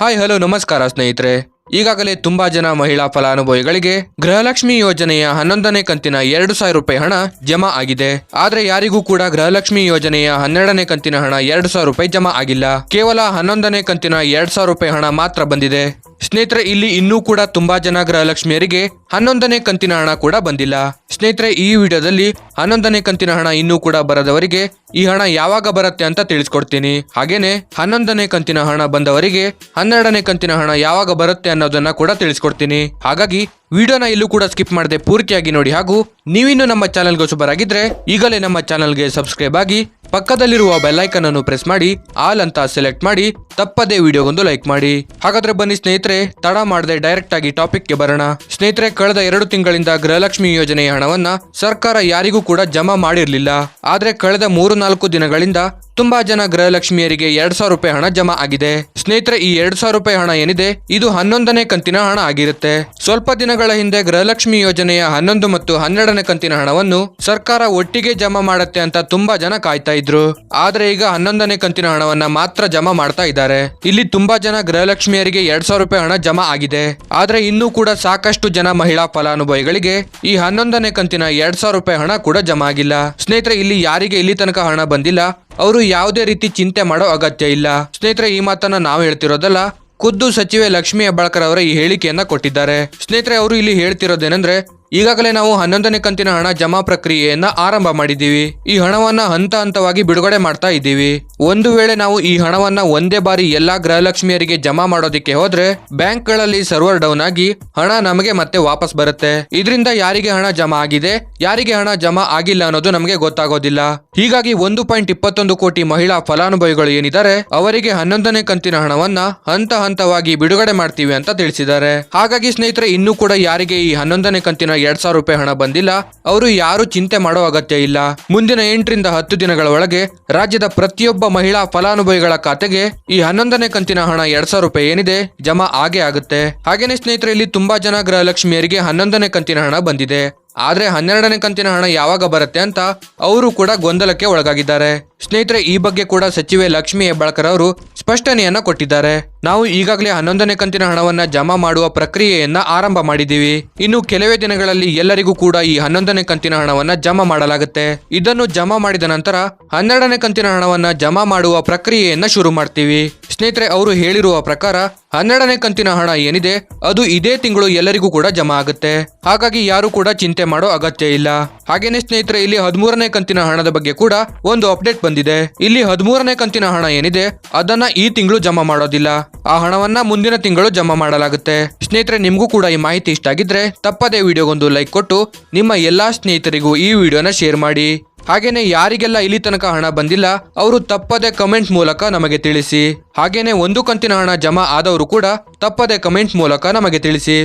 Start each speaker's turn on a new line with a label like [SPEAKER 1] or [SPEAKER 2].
[SPEAKER 1] Hi, hello, ನಮಸ್ಕಾರ ಸ್ನೇಹಿತರೆ. ಈಗಾಗಲೇ ತುಂಬಾ ಜನ ಮಹಿಳಾ ಫಲಾನುಭವಿಗಳಿಗೆ ಗೃಹಲಕ್ಷ್ಮಿ ಯೋಜನೆಯ ಹನ್ನೊಂದನೇ ಕಂತಿನ ಎರಡು ಸಾವಿರ ರೂಪಾಯಿ ಹಣ ಜಮಾ ಆಗಿದೆ. ಆದ್ರೆ ಯಾರಿಗೂ ಕೂಡ ಗೃಹಲಕ್ಷ್ಮಿ ಯೋಜನೆಯ ಹನ್ನೆರಡನೇ ಕಂತಿನ ಹಣ ಎರಡು ಸಾವಿರ ರೂಪಾಯಿ ಜಮಾ ಆಗಿಲ್ಲ. ಕೇವಲ ಹನ್ನೊಂದನೇ ಕಂತಿನ ಎರಡ್ ಸಾವಿರ ರೂಪಾಯಿ ಹಣ ಮಾತ್ರ ಬಂದಿದೆ. ಸ್ನೇಹಿತರೆ, ಇಲ್ಲಿ ಇನ್ನೂ ಕೂಡ ತುಂಬಾ ಜನ ಗೃಹಲಕ್ಷ್ಮಿಯರಿಗೆ ಹನ್ನೊಂದನೇ ಕಂತಿನ ಹಣ ಕೂಡ ಬಂದಿಲ್ಲ. ಸ್ನೇಹಿತರೆ, ಈ ವಿಡಿಯೋದಲ್ಲಿ ಹನ್ನೊಂದನೇ ಕಂತಿನ ಹಣ ಇನ್ನೂ ಕೂಡ ಬರದವರಿಗೆ ಈ ಹಣ ಯಾವಾಗ ಬರುತ್ತೆ ಅಂತ ತಿಳಿಸ್ಕೊಡ್ತೀನಿ. ಹಾಗೇನೆ, ಹನ್ನೊಂದನೇ ಕಂತಿನ ಹಣ ಬಂದವರಿಗೆ ಹನ್ನೆರಡನೇ ಕಂತಿನ ಹಣ ಯಾವಾಗ ಬರುತ್ತೆ ಅನ್ನೋದನ್ನ ಕೂಡ ತಿಳಿಸ್ಕೊಡ್ತೀನಿ. ಹಾಗಾಗಿ, ವಿಡಿಯೋನ ಇಲ್ಲೂ ಕೂಡ ಸ್ಕಿಪ್ ಮಾಡದೆ ಪೂರ್ತಿಯಾಗಿ ನೋಡಿ. ಹಾಗೂ ನೀವಿನ್ನು ನಮ್ಮ ಚಾನಲ್ಗೆ ಹೊಸಬರಾಗಿದ್ರೆ ಈಗಲೇ ನಮ್ಮ ಚಾನಲ್ಗೆ ಸಬ್ಸ್ಕ್ರೈಬ್ ಆಗಿ ಪಕ್ಕದಲ್ಲಿರುವ ಬೆಲ್ಲೈಕನ್ ಅನ್ನು ಪ್ರೆಸ್ ಮಾಡಿ ಆಲ್ ಅಂತ ಸೆಲೆಕ್ಟ್ ಮಾಡಿ, ತಪ್ಪದೇ ವಿಡಿಯೋಗೊಂದು ಲೈಕ್ ಮಾಡಿ. ಹಾಗಾದ್ರೆ ಬನ್ನಿ ಸ್ನೇಹಿತರೆ, ತಡ ಮಾಡದೆ ಡೈರೆಕ್ಟ್ ಆಗಿ ಟಾಪಿಕ್ಗೆ ಬರೋಣ. ಸ್ನೇಹಿತರೆ, ಕಳೆದ ಎರಡು ತಿಂಗಳಿಂದ ಗೃಹಲಕ್ಷ್ಮಿ ಯೋಜನೆಯ ಹಣವನ್ನ ಸರ್ಕಾರ ಯಾರಿಗೂ ಕೂಡ ಜಮಾ ಮಾಡಿರಲಿಲ್ಲ. ಆದ್ರೆ ಕಳೆದ ಮೂರು ನಾಲ್ಕು ದಿನಗಳಿಂದ ತುಂಬಾ ಜನ ಗೃಹಲಕ್ಷ್ಮಿಯರಿಗೆ ಎರಡ್ ಸಾವಿರ ರೂಪಾಯಿ ಹಣ ಜಮಾ ಆಗಿದೆ. ಸ್ನೇಹಿತರೆ, ಈ ಎರಡ್ ಸಾವಿರ ರೂಪಾಯಿ ಹಣ ಏನಿದೆ? ಇದು ಹನ್ನೊಂದನೇ ಕಂತಿನ ಹಣ ಆಗಿರುತ್ತೆ. ಸ್ವಲ್ಪ ದಿನಗಳ ಹಿಂದೆ ಗೃಹಲಕ್ಷ್ಮಿ ಯೋಜನೆಯ ಹನ್ನೊಂದು ಮತ್ತು ಹನ್ನೆರಡನೇ ಕಂತಿನ ಹಣವನ್ನು ಸರ್ಕಾರ ಒಟ್ಟಿಗೆ ಜಮಾ ಮಾಡುತ್ತೆ ಅಂತ ತುಂಬಾ ಜನ ಕಾಯ್ತಾ ಇದ್ರು. ಆದ್ರೆ ಈಗ ಹನ್ನೊಂದನೇ ಕಂತಿನ ಹಣವನ್ನ ಮಾತ್ರ ಜಮಾ ಮಾಡ್ತಾ ಇದ್ದಾರೆ. ಇಲ್ಲಿ ತುಂಬಾ ಜನ ಗೃಹಲಕ್ಷ್ಮಿಯರಿಗೆ ಎರಡ್ ಸಾವಿರ ರೂಪಾಯಿ ಹಣ ಜಮಾ ಆಗಿದೆ. ಆದ್ರೆ ಇನ್ನೂ ಕೂಡ ಸಾಕಷ್ಟು ಜನ ಮಹಿಳಾ ಫಲಾನುಭವಿಗಳಿಗೆ ಈ ಹನ್ನೊಂದನೇ ಕಂತಿನ ಎರಡ್ ಸಾವಿರ ರೂಪಾಯಿ ಹಣ ಕೂಡ ಜಮಾ ಆಗಿಲ್ಲ. ಸ್ನೇಹಿತರೆ, ಇಲ್ಲಿ ಯಾರಿಗೆ ಇಲ್ಲಿ ತನಕ ಹಣ ಬಂದಿಲ್ಲ? ಅವರು ಯಾವುದೇ ರೀತಿ ಚಿಂತೆ ಮಾಡೋ ಅಗತ್ಯ ಇಲ್ಲ. ಸ್ನೇಹಿತರೆ, ಈ ಮಾತನ್ನ ನಾವು ಹೇಳ್ತಿರೋದಲ್ಲ, ಖುದ್ದು ಸಚಿವೆ ಲಕ್ಷ್ಮಿ ಹೆಬ್ಬಾಳ್ಕರ್ ಅವರ ಈ ಹೇಳಿಕೆಯನ್ನ ಕೊಟ್ಟಿದ್ದಾರೆ. ಸ್ನೇಹಿತರೆ, ಅವರು ಇಲ್ಲಿ ಹೇಳ್ತಿರೋದೇನೆಂದ್ರೆ ಈಗಾಗಲೇ ನಾವು ಹನ್ನೊಂದನೇ ಕಂತಿನ ಹಣ ಜಮಾ ಪ್ರಕ್ರಿಯೆಯನ್ನ ಆರಂಭ ಮಾಡಿದ್ದೀವಿ. ಈ ಹಣವನ್ನ ಹಂತ ಹಂತವಾಗಿ ಬಿಡುಗಡೆ ಮಾಡ್ತಾ ಇದ್ದೀವಿ. ಒಂದು ವೇಳೆ ನಾವು ಈ ಹಣವನ್ನ ಒಂದೇ ಬಾರಿ ಎಲ್ಲಾ ಗೃಹಲಕ್ಷ್ಮಿಯರಿಗೆ ಜಮಾ ಮಾಡೋದಿಕ್ಕೆ ಹೋದ್ರೆ ಬ್ಯಾಂಕ್ಗಳಲ್ಲಿ ಸರ್ವರ್ ಡೌನ್ ಆಗಿ ಹಣ ನಮಗೆ ಮತ್ತೆ ವಾಪಸ್ ಬರುತ್ತೆ. ಇದರಿಂದ ಯಾರಿಗೆ ಹಣ ಜಮಾ ಆಗಿದೆ, ಯಾರಿಗೆ ಹಣ ಜಮಾ ಆಗಿಲ್ಲ ಅನ್ನೋದು ನಮಗೆ ಗೊತ್ತಾಗೋದಿಲ್ಲ. ಹೀಗಾಗಿ ಒಂದು ಪಾಯಿಂಟ್ ಇಪ್ಪತ್ತೊಂದು ಕೋಟಿ ಮಹಿಳಾ ಫಲಾನುಭವಿಗಳು ಏನಿದ್ದಾರೆ, ಅವರಿಗೆ ಹನ್ನೊಂದನೇ ಕಂತಿನ ಹಣವನ್ನ ಹಂತ ಹಂತವಾಗಿ ಬಿಡುಗಡೆ ಮಾಡ್ತೀವಿ ಅಂತ ತಿಳಿಸಿದ್ದಾರೆ. ಹಾಗಾಗಿ ಸ್ನೇಹಿತರೆ, ಇನ್ನೂ ಕೂಡ ಯಾರಿಗೆ ಈ ಹನ್ನೊಂದನೇ ಕಂತಿನ ಎರಡ್ ಸಾವಿರ ರೂಪಾಯಿ ಹಣ ಬಂದಿಲ್ಲ, ಅವರು ಯಾರು ಚಿಂತೆ ಮಾಡೋ ಅಗತ್ಯ ಇಲ್ಲ. ಮುಂದಿನ ಎಂಟರಿಂದ ಹತ್ತು ದಿನಗಳ ಒಳಗೆ ರಾಜ್ಯದ ಪ್ರತಿಯೊಬ್ಬ ಮಹಿಳಾ ಫಲಾನುಭವಿಗಳ ಖಾತೆಗೆ ಈ ಹನ್ನೊಂದನೇ ಕಂತಿನ ಹಣ ಎರಡ್ ಸಾವಿರ ರೂಪಾಯಿ ಏನಿದೆ ಜಮಾ ಆಗೇ ಆಗುತ್ತೆ. ಹಾಗೇನೆ ಸ್ನೇಹಿತರೆ, ಇಲ್ಲಿ ತುಂಬಾ ಜನ ಗೃಹಲಕ್ಷ್ಮಿಯರಿಗೆ ಹನ್ನೊಂದನೇ ಕಂತಿನ ಹಣ ಬಂದಿದೆ. ಆದ್ರೆ ಹನ್ನೆರಡನೇ ಕಂತಿನ ಹಣ ಯಾವಾಗ ಬರುತ್ತೆ ಅಂತ ಅವರು ಕೂಡ ಗೊಂದಲಕ್ಕೆ ಒಳಗಾಗಿದ್ದಾರೆ. ಸ್ನೇಹಿತರೆ, ಈ ಬಗ್ಗೆ ಕೂಡ ಸಚಿವೆ ಲಕ್ಷ್ಮಿ ಹೆಬ್ಬಾಳ್ಕರ್ ಅವರು ಸ್ಪಷ್ಟನೆಯನ್ನ ಕೊಟ್ಟಿದ್ದಾರೆ. ನಾವು ಈಗಾಗಲೇ ಹನ್ನೊಂದನೇ ಕಂತಿನ ಹಣವನ್ನ ಜಮಾ ಮಾಡುವ ಪ್ರಕ್ರಿಯೆಯನ್ನ ಆರಂಭ ಮಾಡಿದ್ದೀವಿ. ಇನ್ನು ಕೆಲವೇ ದಿನಗಳಲ್ಲಿ ಎಲ್ಲರಿಗೂ ಕೂಡ ಈ ಹನ್ನೊಂದನೇ ಕಂತಿನ ಹಣವನ್ನ ಜಮಾ ಮಾಡಲಾಗುತ್ತೆ. ಇದನ್ನು ಜಮಾ ಮಾಡಿದ ನಂತರ ಹನ್ನೆರಡನೇ ಕಂತಿನ ಹಣವನ್ನ ಜಮಾ ಮಾಡುವ ಪ್ರಕ್ರಿಯೆಯನ್ನ ಶುರು ಮಾಡ್ತೀವಿ. ಸ್ನೇಹಿತರೆ, ಅವರು ಹೇಳಿರುವ ಪ್ರಕಾರ ಹನ್ನೆರಡನೇ ಕಂತಿನ ಹಣ ಏನಿದೆ, ಅದು ಇದೇ ತಿಂಗಳು ಎಲ್ಲರಿಗೂ ಕೂಡ ಜಮಾ ಆಗುತ್ತೆ. ಹಾಗಾಗಿ ಯಾರು ಕೂಡ ಚಿಂತೆ ಮಾಡೋ ಅಗತ್ಯ ಇಲ್ಲ. ಹಾಗೇನೆ ಸ್ನೇಹಿತರೆ, ಇಲ್ಲಿ ಹದಿಮೂರನೇ ಕಂತಿನ ಹಣದ ಬಗ್ಗೆ ಕೂಡ ಒಂದು ಅಪ್ಡೇಟ್ ಬಂದಿದೆ. ಇಲ್ಲಿ ಹದಿಮೂರನೇ ಕಂತಿನ ಹಣ ಏನಿದೆ, ಅದನ್ನ ಈ ತಿಂಗಳು ಜಮಾ ಮಾಡೋದಿಲ್ಲ. ಆ ಹಣವನ್ನ ಮುಂದಿನ ತಿಂಗಳು ಜಮಾ ಮಾಡಲಾಗುತ್ತೆ. ಸ್ನೇಹಿತರೆ, ನಿಮಗೂ ಕೂಡ ಈ ಮಾಹಿತಿ ಇಷ್ಟ ಆಗಿದ್ರೆ ತಪ್ಪದೇ ವಿಡಿಯೋಗೊಂದು ಲೈಕ್ ಕೊಟ್ಟು ನಿಮ್ಮ ಎಲ್ಲಾ ಸ್ನೇಹಿತರಿಗೂ ಈ ವಿಡಿಯೋನ ಶೇರ್ ಮಾಡಿ. ಹಾಗೇನೆ ಯಾರಿಗೆಲ್ಲ ಇಲ್ಲಿ ತನಕ ಹಣ ಬಂದಿಲ್ಲ, ಅವರು ತಪ್ಪದೆ ಕಮೆಂಟ್ ಮೂಲಕ ನಮಗೆ ತಿಳಿಸಿ. ಹಾಗೇನೆ ಒಂದು ಕಂತಿನ ಹಣ ಜಮಾ ಆದವರು ಕೂಡ ತಪ್ಪದೆ ಕಮೆಂಟ್ ಮೂಲಕ ನಮಗೆ ತಿಳಿಸಿ.